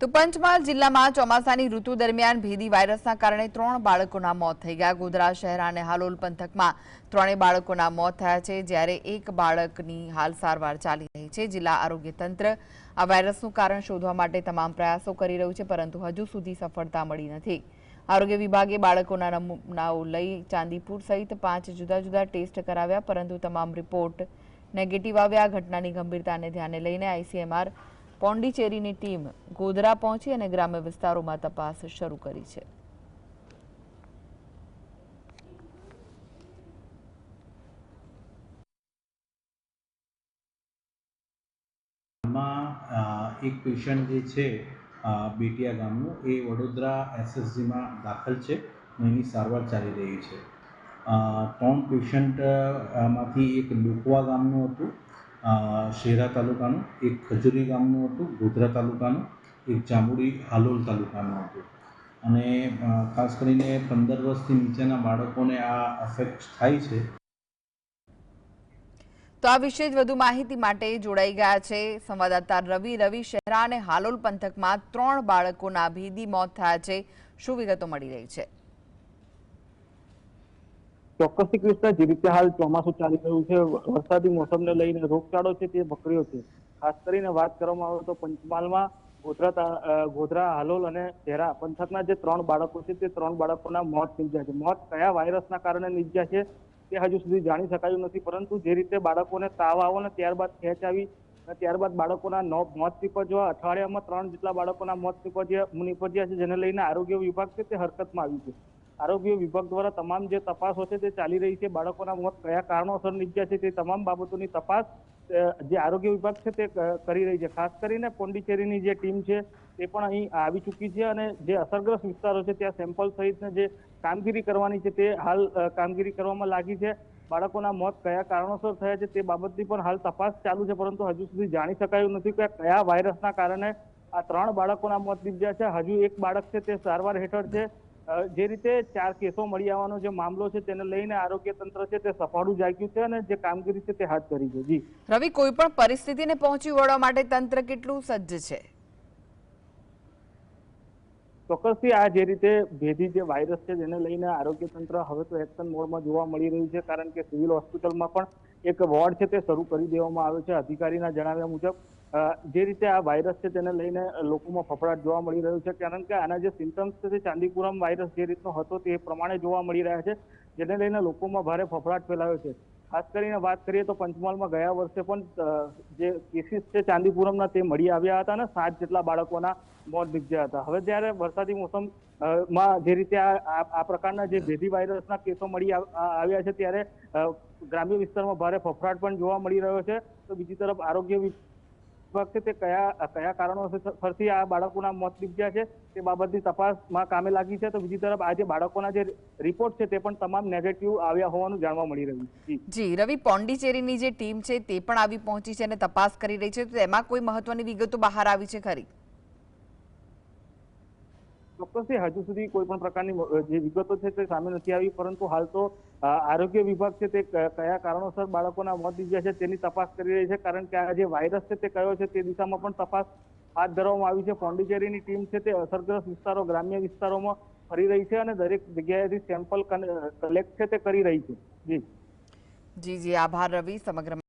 તો પંચમહાલ જિલ્લામાં ચોમાસાની ઋતુ દરમિયાન ભેદી વાયરસના કારણે ત્રણ બાળકોના મોત થઈ ગયા. ગોધરા શહેર અને હાલોલ પંથકમાં ત્રણેય બાળકોના મોત થયા છે, જ્યારે એક બાળકની હાલ સારવાર ચાલી રહી છે. જિલ્લા આરોગ્ય તંત્ર આ વાયરસનું કારણ શોધવા માટે તમામ પ્રયાસો કરી રહ્યું છે, પરંતુ હજુ સુધી સફળતા મળી નથી. આરોગ્ય વિભાગે બાળકોના નમૂનાઓ લઈ ચાંદીપુર સહિત પાંચ જુદા જુદા ટેસ્ટ કરાવ્યા, પરંતુ તમામ રિપોર્ટ નેગેટિવ આવ્યા. ઘટનાની ગંભીરતાને ધ્યાને લઈને આઈસીએમઆર પોંડિચેરીની ટીમ ગોધરા પહોંચી અને ગ્રામ્ય વિસ્તારોમાં તપાસ શરૂ કરી છે. એક પેશન્ટ જે છે બેટિયા ગામનું, એ વડોદરા એસએસજીમાં દાખલ છે એની સારવાર ચાલી રહી છે. ત્રણ પેશન્ટમાંથી એક લુકવા ગામનું હતું. શેરા તાલુકાનું, એક ખજુરી ગામનું હતું, ગોધરા તાલુકાનું, એક જાંબુડી હાલોલ તાલુકાનું હતું. અને ખાસ કરીને પંદર વર્ષથી નીચેના બાળકોને આ અફેક્ટ થાય છે. તો આ વિશે જ વધુ માહિતી માટે જોડાઈ ગયા છે સંવાદદાતા રવિ. રવિ શહેરા અને હાલોલ પંથકમાં ત્રણ બાળકોના ભેદી મોત થયા છે. શું વિગતો મળી રહી છે? ચોક્કસથી કૃષ્ણ, જે રીતે હાલ ચોમાસું ચાલી રહ્યું છે, વરસાદી મોસમને લઈને રોગચાળો છે તે વકર્યો છે. ખાસ કરીને વાત કરવામાં આવે તો પંચમહાલમાં ગોધરા ગોધરા, હાલોલ અને શહેરા પંથકના જે ત્રણ બાળકો છે તે ત્રણ બાળકોના મોત નીપજ્યા છે. મોત કયા વાયરસના કારણે નીપજ્યા છે તે હજુ સુધી જાણી શકાયું નથી, પરંતુ જે રીતે બાળકોને તાવ આવો ને ત્યારબાદ ખેંચ આવી અને ત્યારબાદ બાળકોના નો, મોત નીપજવા, અઠવાડિયામાં ત્રણ જેટલા બાળકોના મોત નીપજ્યા નીપજ્યા છે, જેને લઈને આરોગ્ય વિભાગ છે તે હરકતમાં આવ્યું છે. આરોગ્ય વિભાગ દ્વારા તમામ જે તપાસો છે તે ચાલી રહી છે. બાળકોના મોત કયા કારણોસર નીપજ્યા છે તે તમામ બાબતોની તપાસ જે આરોગ્ય વિભાગ છે તે કરી રહી છે. ખાસ કરીને પોંડિચેરીની જે ટીમ છે તે પણ અહીં આવી ચૂકી છે અને જે અસરગ્રસ્ત વિસ્તારો છે ત્યાં સેમ્પલ સહિતની જે કામગીરી કરવાની છે તે હાલ કામગીરી કરવામાં લાગી છે. બાળકોના મોત કયા કારણોસર થયા છે તે બાબતની પણ હાલ તપાસ ચાલુ છે, પરંતુ હજુ સુધી જાણી શકાયું નથી કે કયા વાયરસના કારણે આ ત્રણ બાળકોના મોત નીપજ્યા છે. હજુ એક બાળક છે તે સારવાર હેઠળ છે. જે રીતે ચાર કેસો મળી આવવાનો જે મામલો છે તેને લઈને આરોગ્ય તંત્ર છે તે સફાળું જાગ્યું છે અને જે કામગીરી છે તે હાથ ધરી છે. જી. રવિ કોઈ પણ પરિસ્થિતિને પહોંચી વળવા માટે તંત્ર કેટલું સજ્જ છે? ચોક્કસથી આ જે રીતે ભેદી જે વાયરસ છે જેને લઈને આરોગ્ય તંત્ર હવે તો એક્શન મોડમાં જોવા મળી રહ્યું છે કારણ કે સિવિલ હોસ્પિટલમાં પણ એક વોર્ડ છે તે શરૂ કરી દેવામાં આવ્યો છે. અધિકારીના જણાવ્યા મુજબ જે રીતે આ વાયરસ છે તેને લઈને લોકોમાં ફફડાટ જોવા મળી રહ્યો છે. કારણ કે આના જે સિમ્ટમ્સ છે ચાંદીપુરમ વાયરસ જે રીતનો હતો તે પ્રમાણે જોવા મળી રહ્યા છે, જેને લઈને લોકોમાં ભારે ફફડાટ ફેલાયો છે. ખાસ કરીને વાત કરીએ તો પંચમહાલમાં ગયા વર્ષે પણ જે કેસીસ છે ચાંદીપુરમના તે મળી આવ્યા હતા અને સાત જેટલા બાળકોના મોત નીપજ્યા હતા. હવે જ્યારે વરસાદી મોસમમાં જે રીતે આ પ્રકારના જે ભેદી વાયરસના કેસો મળી આવ્યા છે, ત્યારે ગ્રામ્ય વિસ્તારમાં ભારે ફફડાટ પણ જોવા મળી રહ્યો છે. તો બીજી તરફ આરોગ્ય વિભાગ કયા કયા કારણોસરથી આ બાળકોના મોત નીપજ્યા છે, તે બાબતની તપાસમાં કામે લાગી છે, તો બીજી તરફ આજે બાળકોના જે રિપોર્ટ છે તે પણ તમામ નેગેટિવ આવ્યા હોવાનું જાણવા મળી રહ્યું છે. જી. જી, રવિ પોંડિચેરીની જે ટીમ છે તે પણ આવી પહોંચી છે અને તપાસ કરી રહી છે. તો એમાં કોઈ મહત્વની વિગતો બહાર આવી છે ખરી? ચોક્કસથી હજુ સુધી કોઈ પણ પ્રકારની જે વિગતો છે તે સામે નથી આવી, પરંતુ હાલ તો આરોગ્ય વિભાગ છે તે કયા કારણોસર બાળકોના મોત નીપજ્યા છે તેની તપાસ કરી રહી છે, કારણ કે આ જે વાયરસ છે તે કયો છે તે દિશામાં પણ તપાસ હાથ ધરવામાં આવી છે. પોંડિચેરીની ટીમ છે તે અસરગ્રસ્ત વિસ્તારો, ગ્રામ્ય વિસ્તારોમાં ફરી રહી છે અને દરેક જગ્યાએથી સેમ્પલ કલેક્ટ છે તે કરી રહી છે. જી. જી જી. આભાર રવિ. સમગ્ર